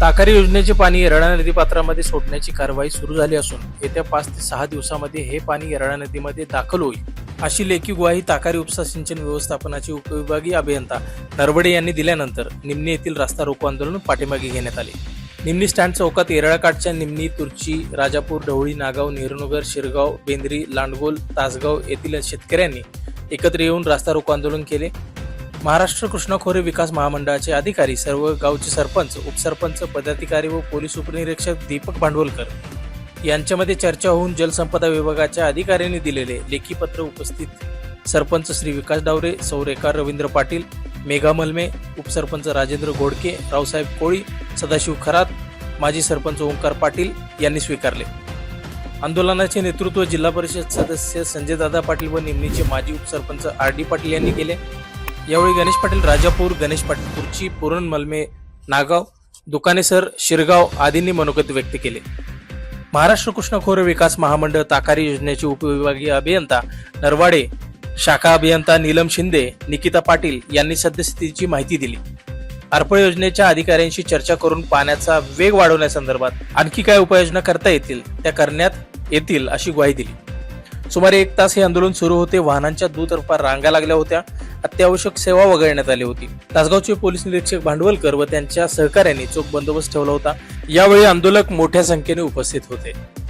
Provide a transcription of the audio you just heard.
ताकारी योजनेचे पाणी येरळा नदी पात्रामध्ये सोडण्याची कारवाई सुरू झाली असून येत्या पाच ते सहा दिवसामध्ये हे पाणी येरळा नदीमध्ये दाखल होईल. अशी लेखी ग्वाही ताकारी उपसा सिंचन व्यवस्थापनाचे उपविभागीय अभियंता नरवडे यांनी दिल्यानंतर निमणी येथील रस्ता रोको आंदोलन पाठीमागे घेण्यात आले. निमणी स्टँड चौकात येरळाकाठच्या निमणी तुर्ची राजापूर ढवळी नागाव नेहरूनगर शिरगाव बेंद्री लांडगोल तासगाव येथील शेतकऱ्यांनी एकत्र येऊन रास्ता रोको आंदोलन केले. महाराष्ट्र कृष्णा खोरे विकास महामंडळाचे अधिकारी सर्व गावचे सरपंच उपसरपंच पदाधिकारी व पोलीस उपनिरीक्षक दीपक भांडवलकर यांच्यामध्ये चर्चा होऊन जलसंपदा विभागाच्या अधिकाऱ्यांनी दिलेले लेखी पत्र उपस्थित सरपंच श्री विकास डावरे सौरेकार रवींद्र पाटील मेघा मलमे उपसरपंच राजेंद्र घोडके रावसाहेब कोळी सदाशिव खरात माजी सरपंच ओंकार पाटील यांनी स्वीकारले. आंदोलनाचे नेतृत्व जिल्हा परिषद सदस्य संजयदादा पाटील व निमणीचे माजी उपसरपंच आर डी पाटील यांनी केले. यावेळी गणेश पाटील राजापूर गणेश पाटील खुर्ची पुरण मलमे नागाव दुकानेसर शिरगाव आदींनी मनोगत व्यक्त केले. महाराष्ट्र कृष्ण खोरे विकास महामंडळ ताकारी योजनेचे उपविभागीय अभियंता नरवाडे शाखा अभियंता नीलम शिंदे निकिता पाटील यांनी सद्यस्थितीची माहिती दिली. अर्पण योजनेच्या अधिकाऱ्यांशी चर्चा करून पाण्याचा वेग वाढवण्यासंदर्भात आणखी काय उपाययोजना करता येतील त्या करण्यात येतील अशी ग्वाही दिली. सुमारे एक तास हे आंदोलन सुरू होते. वाहनांच्या दुतर्फा रांगा लागल्या होत्या. अत्यावश्यक सेवा वगळण्यात आली होती. तासगावचे पोलीस निरीक्षक भांडवलकर व त्यांच्या सहकार्याने चोख बंदोबस्त ठेवला होता. यावेळी आंदोलक मोठ्या संख्येने उपस्थित होते.